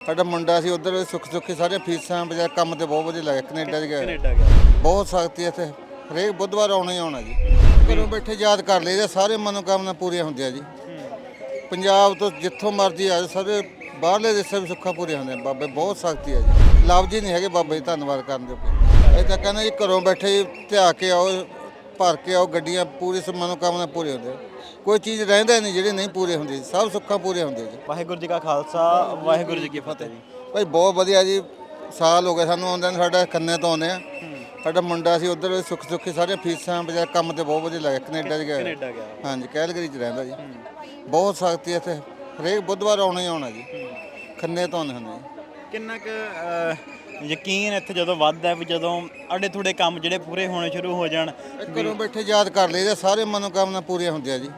ਸਾਡਾ ਮੁੰਡਾ ਸੀ ਉਧਰ ਸੁੱਖ ਸੁੱਖੀ ਸਾਰੇ ਫੀਸਾਂ ਬਜਾ ਕੰਮ ਤੇ ਬਹੁਤ ਵਧੀਆ ਲੱਗਿਆ ਕੈਨੇਡਾ 'ਚ ਗਿਆ। ਕੈਨੇਡਾ ਗਿਆ। ਬਹੁਤ ਸਖਤੀ ਇੱਥੇ। ਹਰੇਕ ਬੁੱਧਵਾਰ ਆਉਣਾ ਹੀ ਆਉਣਾ ਜੀ। ਘਰੋਂ ਬੈਠੇ ਯਾਦ ਕਰ ਲਈਦੇ ਸਾਰੇ ਮਨੋਕਾਮਨਾ ਪੂਰੀਆਂ ਹੁੰਦੀਆਂ ਜੀ। ਪੰਜਾਬ ਤੋਂ ਜਿੱਥੋਂ ਮਰਜ਼ੀ ਆ ਜਾਓ, ਸਾਰੇ ਬਾਹਰਲੇ ਦੇਸ਼ਾਂ ਵੀ ਸੁੱਖਾਂ ਪੂਰੀਆਂ ਹੁੰਦੀਆਂ। ਬਾਬੇ ਬਹੁਤ ਸਖਤੀ ਹੈ ਜੀ। ਲਫ਼ਜ਼ ਹੀ ਨਹੀਂ ਹੈਗੇ ਬਾਬੇ ਜੀ ਧੰਨਵਾਦ ਕਰਨ ਦੇ ਇਹ ਤਾਂ ਕਹਿੰਦੇ ਜੀ ਘਰੋਂ ਬੈਠੇ ਹੀ ਧਿਆ ਕੇ ਆਓ ਭਰ ਕੇ ਆਓ ਗੱਡੀਆਂ ਪੂਰੀ ਮਨੋਕਾਮਨਾ ਪੂਰੀ ਹੁੰਦੇ ਕੋਈ ਚੀਜ਼ ਰਹਿੰਦਾ ਨਹੀਂ ਜਿਹੜੀ ਨਹੀਂ ਪੂਰੀ ਹੁੰਦੀ। ਸਭ ਸੁੱਖਾਂ ਪੂਰੀਆਂ ਹੁੰਦੀਆਂ ਜੀ। ਵਾਹਿਗੁਰੂ ਜੀ ਕਾ ਖਾਲਸਾ ਵਾਹਿਗੁਰੂ ਜੀ ਕੀ ਫਤਿਹ ਜੀ। ਭਾਈ ਬਹੁਤ ਵਧੀਆ ਜੀ। ਸਾਲ ਹੋ ਗਏ ਸਾਨੂੰ ਆਉਂਦੇ ਨੂੰ ਸਾਡਾ ਖੰਨੇ ਤੋਂ ਆਉਂਦੇ ਆ ਸਾਡਾ ਮੁੰਡਾ ਸੀ ਉਧਰ ਸੁੱਖ ਸੁੱਖੀ ਸਾਰੇ ਫੀਸਾਂ ਬਜਾ ਕੰਮ ਤੇ ਬਹੁਤ ਵਧੀਆ ਲੱਗਿਆ ਕੈਨੇਡਾ 'ਚ ਗਿਆ। ਕੈਨੇਡਾ ਗਿਆ। ਹਾਂਜੀ ਕੈਲਗਰੀ 'ਚ ਰਹਿੰਦਾ ਜੀ। ਬਹੁਤ ਸਖਤੀ ਇੱਥੇ। ਹਰੇਕ ਬੁੱਧਵਾਰ ਆਉਣਾ ਹੀ ਆਉਣਾ ਜੀ। ਖੰਨੇ ਤੋਂ ਆਉਂਦੇ ਹੁੰਦੇ ਜੀ। ਕਿੰਨਾ ਕੁ ਅਹ, ਯਕੀਨ ਇੱਥੇ ਜਦੋਂ ਵੱਧਦਾ ਵੀ ਜਦੋਂ ਅੜੇ ਥੋੜੇ ਕੰਮ ਜਿਹੜੇ ਪੂਰੇ ਹੋਣੇ ਸ਼ੁਰੂ ਹੋ ਜਾਣ ਘਰੋਂ ਬੈਠੇ ਯਾਦ ਕਰ ਲਈਦੇ ਸਾਰੇ ਮਨੋਕਾਮਨਾ ਪੂਰੀਆਂ ਹੁੰਦੀਆਂ ਜੀ।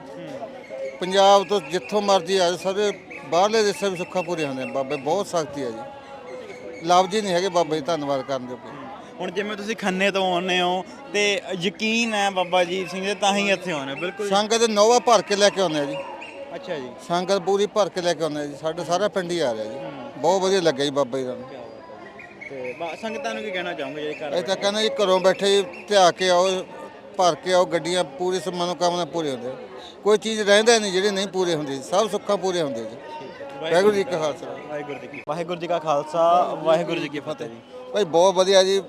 ਪੰਜਾਬ ਤੋਂ ਜਿੱਥੋਂ ਮਰਜ਼ੀ ਆ ਜਾਓ, ਸਾਰੇ ਬਾਹਰਲੇ ਦੇਸ਼ਾਂ ਵੀ ਸੁੱਖਾਂ ਪੂਰੀਆਂ ਹੁੰਦੀਆਂ ਬਾਬੇ ਬਹੁਤ ਸਖਤੀ ਹੈ ਜੀ। ਲਫ਼ਜ਼ ਹੀ ਨਹੀਂ ਹੈਗੇ ਬਾਬੇ ਜੀ ਧੰਨਵਾਦ ਕਰਨ ਦੇ ਹੁਣ ਜਿਵੇਂ ਤੁਸੀਂ ਖੰਨੇ ਤੋਂ ਆਉਂਦੇ ਹੋ ਤੇ ਯਕੀਨ ਹੈ ਬਾਬਾ ਜੀ ਸਿੰਘ ਦੇ ਤਾਂ ਹੀ ਇੱਥੇ ਆਉਂਦੇ ਹੋ, ਬਿਲਕੁਲ ਸੰਗਤ ਨੋਵਾ ਭਰ ਕੇ ਲੈ ਕੇ ਆਉਂਦੇ ਆ ਜੀ। ਅੱਛਾ ਜੀ। ਸੰਗਤ ਪੂਰੀ ਭਰ ਕੇ ਲੈ ਕੇ ਆਉਂਦੇ ਆ ਜੀ। ਸਾਡਾ ਸਾਰਾ ਪਿੰਡ ਹੀ ਆ ਰਿਹਾ ਜੀ। ਬਹੁਤ ਵਧੀਆ ਲੱਗਿਆ ਜੀ ਬਾਬਾ ਜੀ ਦਾ। ਤੇ ਬਾ- ਸੰਗਤਾਂ ਨੂੰ ਕੀ ਕਹਿਣਾ ਚਾਹੋਗੇ ਜਿਹੜੇ ਘਰ ਇਹ ਤਾਂ ਕਹਿੰਦੇ ਜੀ ਘਰੋਂ ਬੈਠੇ ਧਿਆ ਕੇ ਆਓ ਭਰ ਕੇ ਆਓ ਗੱਡੀਆਂ ਪੂਰੀ ਸਭ ਮਨੋਕਾਮਨਾ ਪੂਰੀ ਹੁੰਦੇ ਕੋਈ ਚੀਜ਼ ਰਹਿੰਦਾ ਨਹੀਂ ਜਿਹੜੀ ਨਹੀਂ ਪੂਰੀ ਹੁੰਦੀ ਸਭ ਸੁੱਖਾਂ ਪੂਰੀਆਂ ਹੁੰਦੀਆਂ ਜੀ। ਵਾਹਿਗੁਰੂ ਜੀ ਕਾ ਖਾਲਸਾ। ਵਾਹਿਗੁਰੂ ਜੀ ਕੀ ਵਾਹਿਗੁਰੂ ਜੀ ਕਾ ਖਾਲਸਾ ਵਾਹਿਗੁਰੂ ਜੀ ਕੀ ਫਤਿਹ ਜੀ। ਭਾਈ ਬਹੁਤ ਵਧੀਆ ਜੀ।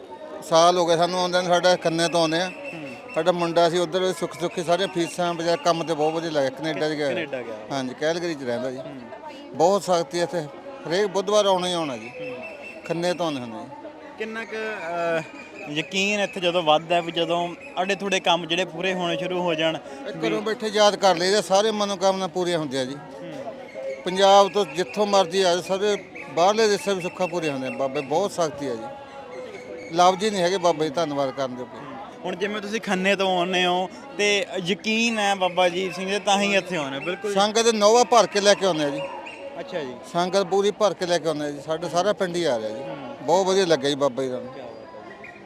ਸਾਲ ਹੋ ਗਏ ਸਾਨੂੰ ਆਉਂਦੇ ਨੂੰ ਸਾਡਾ ਖੰਨੇ ਤੋਂ ਆਉਂਦੇ ਆ। ਸਾਡਾ ਮੁੰਡਾ ਸੀ ਉਧਰ ਸੁੱਖ ਸੁੱਖੀ ਸਾਰੇ ਫੀਸਾਂ ਬਜਾ ਕੰਮ ਤੇ ਬਹੁਤ ਵਧੀਆ ਲੱਗਿਆ ਕੈਨੇਡਾ 'ਚ ਗਿਆ ਕੈਨੇਡਾ ਗਿਆ। ਹਾਂਜੀ ਕੈਲਗਰੀ 'ਚ ਰਹਿੰਦਾ ਜੀ। ਬਹੁਤ ਸਖਤੀ ਇੱਥੇ। ਹਰੇਕ ਬੁੱਧਵਾਰ ਆਉਣਾ ਹੀ ਆਉਣਾ ਜੀ। ਖੰਨੇ ਤੋਂ ਆਉਂਦੇ ਹੁੰਦੇ ਜੀ। ਕਿੰਨਾ ਕੁ ਅਹ, ਯਕੀਨ ਇੱਥੇ ਜਦੋਂ ਵੱਧਦਾ ਹੈ ਵੀ ਜਦੋਂ ਅੜੇ ਥੋੜੇ ਕੰਮ ਜਿਹੜੇ ਪੂਰੇ ਹੋਣੇ ਸ਼ੁਰੂ ਹੋ ਜਾਣ ਘਰੋਂ ਬੈਠੇ ਯਾਦ ਕਰ ਲਈਦੇ ਸਾਰੇ ਮਨੋਕਾਮਨਾ ਪੂਰੀਆਂ ਹੁੰਦੀਆਂ ਜੀ। ਪੰਜਾਬ ਤੋਂ ਜਿੱਥੋਂ ਮਰਜ਼ੀ ਆ ਜਾਓ, ਸਾਰੇ ਬਾਹਰਲੇ ਦੇਸ਼ਾਂ ਵੀ ਸੁੱਖਾਂ ਪੂਰੀਆਂ ਹੁੰਦੀਆਂ। ਬਾਬੇ ਬਹੁਤ ਸਖਤੀ ਹੈ ਜੀ। ਲਫ਼ਜ਼ ਹੀ ਨਹੀਂ ਹੈਗੇ ਬਾਬੇ ਧੰਨਵਾਦ ਕਰਨ ਦੇ ਹੁਣ ਜਿਵੇਂ ਤੁਸੀਂ ਖੰਨੇ ਤੋਂ ਆਉਂਦੇ ਹੋ ਤੇ ਯਕੀਨ ਹੈ ਬਾਬਾ ਜੀ ਸਿੰਘ ਦੇ ਤਾਂ ਹੀ ਇੱਥੇ ਆਉਂਦੇ ਹੋ, ਬਿਲਕੁਲ ਸੰਗਤ ਨੋਵਾ ਭਰ ਕੇ ਲੈ ਕੇ ਆਉਂਦੇ ਆ ਜੀ। ਅੱਛਾ ਜੀ। ਸੰਗਤ ਪੂਰੀ ਭਰ ਕੇ ਲੈ ਕੇ ਆਉਂਦੇ ਆ ਜੀ। ਸਾਡਾ ਸਾਰਾ ਪਿੰਡ ਹੀ ਆ ਰਿਹਾ ਜੀ। ਬਹੁਤ ਵਧੀਆ ਲੱਗਿਆ ਜੀ ਬਾਬਾ ਜੀ ਦਾ।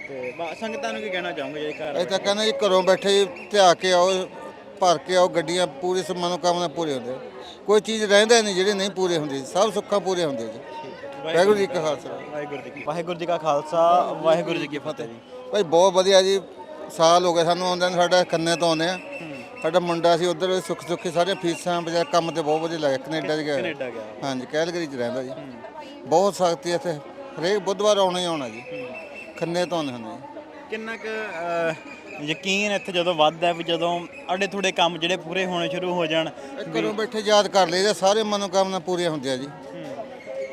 ਤੇ ਬਾ- ਸੰਗਤਾਂ ਨੂੰ ਕੀ ਕਹਿਣਾ ਚਾਹੋਗੇ ਜਿਹੜੇ ਘਰ ਇਹ ਤਾਂ ਕਹਿੰਦੇ ਜੀ ਘਰੋਂ ਬੈਠੇ ਹੀ ਧਿਆ ਕੇ ਆਓ ਭਰ ਕੇ ਆਓ ਗੱਡੀਆਂ ਪੂਰੀ ਸਭ ਮਨੋਕਾਮਨਾ ਪੂਰੀ ਹੁੰਦੇ ਕੋਈ ਚੀਜ਼ ਰਹਿੰਦਾ ਨਹੀਂ ਜਿਹੜੀ ਨਹੀਂ ਪੂਰੀ ਹੁੰਦੀ। ਸਭ ਸੁੱਖਾਂ ਪੂਰੀਆਂ ਹੁੰਦੀਆਂ ਜੀ। ਵਾਹਿਗੁਰੂ ਜੀ ਕਾ ਖਾਲਸਾ। ਵਾਹਿਗੁਰੂ ਜੀ ਕੀ ਵਾਹਿਗੁਰੂ ਜੀ ਕਾ ਖਾਲਸਾ ਵਾਹਿਗੁਰੂ ਜੀ ਕੀ ਫਤਿਹ ਜੀ। ਭਾਈ ਬਹੁਤ ਵਧੀਆ ਜੀ। ਸਾਲ ਹੋ ਗਏ ਸਾਨੂੰ ਆਉਂਦੇ ਨੂੰ ਸਾਡਾ ਖੰਨੇ ਤੋਂ ਆਉਂਦੇ ਆ। ਸਾਡਾ ਮੁੰਡਾ ਸੀ ਉਧਰ ਸੁੱਖ ਸੁੱਖੀ ਸਾਰੇ ਫੀਸਾਂ ਬਜਾ ਕੰਮ ਤੇ ਬਹੁਤ ਵਧੀਆ ਲੱਗਿਆ ਕੈਨੇਡਾ 'ਚ ਗਿਆ। ਕੈਨੇਡਾ ਗਿਆ। ਹਾਂਜੀ ਕੈਲਗਰੀ 'ਚ ਰਹਿੰਦਾ ਜੀ। ਬਹੁਤ ਸਖਤੀ ਇੱਥੇ। ਹਰੇਕ ਬੁੱਧਵਾਰ ਆਉਣਾ ਹੀ ਆਉਣਾ ਜੀ। ਖੰਨੇ ਤੋਂ ਆਉਂਦੇ ਹੁੰਦੇ ਜੀ ਕਿੰਨਾ ਕੁ ਅਹ, ਯਕੀਨ ਇੱਥੇ ਜਦੋਂ ਵੱਧਦਾ ਹੈ ਵੀ ਜਦੋਂ ਅੜੇ ਥੋੜੇ ਕੰਮ ਜਿਹੜੇ ਪੂਰੇ ਹੋਣੇ ਸ਼ੁਰੂ ਹੋ ਜਾਣ ਘਰੋਂ ਬੈਠੇ ਯਾਦ ਕਰ ਲਈਦੇ ਸਾਰੇ ਮਨੋਕਾਮਨਾ ਪੂਰੀਆਂ ਹੁੰਦੀਆਂ ਜੀ।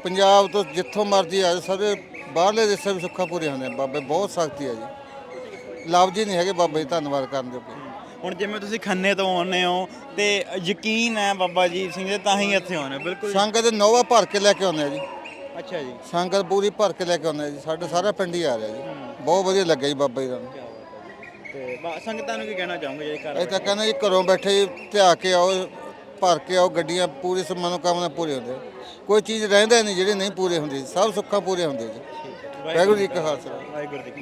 ਪੰਜਾਬ ਤੋਂ ਜਿੱਥੋਂ ਮਰਜ਼ੀ ਆ ਜਾਓ, ਸਾਰੇ ਬਾਹਰਲੇ ਦੇਸ਼ਾਂ ਵੀ ਸੁੱਖਾਂ ਪੂਰੀਆਂ ਹੁੰਦੀਆਂ। ਬਾਬੇ ਬਹੁਤ ਸਖਤੀ ਹੈ ਜੀ। ਲਫ਼ਜ਼ ਹੀ ਨਹੀਂ ਹੈਗੇ ਬਾਬੇ ਜੀ ਧੰਨਵਾਦ ਕਰਨ ਦੇ ਹੁਣ ਜਿਵੇਂ ਤੁਸੀਂ ਖੰਨੇ ਤੋਂ ਆਉਂਦੇ ਹੋ ਤੇ ਯਕੀਨ ਹੈ ਬਾਬਾ ਜੀ ਸਿੰਘ ਦੇ ਤਾਂ ਹੀ ਇੱਥੇ ਆਉਂਦੇ ਹੋ, ਬਿਲਕੁਲ ਸੰਗਤ ਨੋਵਾ ਭਰ ਕੇ ਲੈ ਕੇ ਆਉਂਦੇ ਆ ਜੀ। ਅੱਛਾ ਜੀ। ਸੰਗਤ ਪੂਰੀ ਭਰ ਕੇ ਲੈ ਕੇ ਆਉਂਦੇ ਆ ਜੀ। ਸਾਡਾ ਸਾਰਾ ਪਿੰਡ ਹੀ ਆ ਰਿਹਾ ਜੀ। ਬਹੁਤ ਵਧੀਆ ਲੱਗਿਆ ਜੀ ਬਾਬਾ ਜੀ ਦਾ। ਤੇ ਬਾ- ਸੰਗਤਾਂ ਨੂੰ ਕੀ ਕਹਿਣਾ ਚਾਹੋਗੇ ਘਰ ਇਹ ਤਾਂ ਕਹਿੰਦੇ ਜੀ ਘਰੋਂ ਬੈਠੇ ਹੀ ਧਿਆ ਕੇ ਆਓ ਭਰ ਕੇ ਆਓ ਗੱਡੀਆਂ ਪੂਰੀ ਸਭ ਮਨੋਕਾਮਨਾ ਪੂਰੀ ਹੁੰਦੇ ਕੋਈ ਚੀਜ਼ ਰਹਿੰਦਾ ਨਹੀਂ ਜਿਹੜੀ ਨਹੀਂ ਪੂਰੀ ਹੁੰਦੀ। ਸਭ ਸੁੱਖਾਂ ਪੂਰੀਆਂ ਹੁੰਦੀਆਂ ਜੀ। ਵਾਹਿਗੁਰੂ ਜੀ ਕਾ ਖਾਲਸਾ। ਵਾਹਿਗੁਰੂ ਜੀ ਕੀ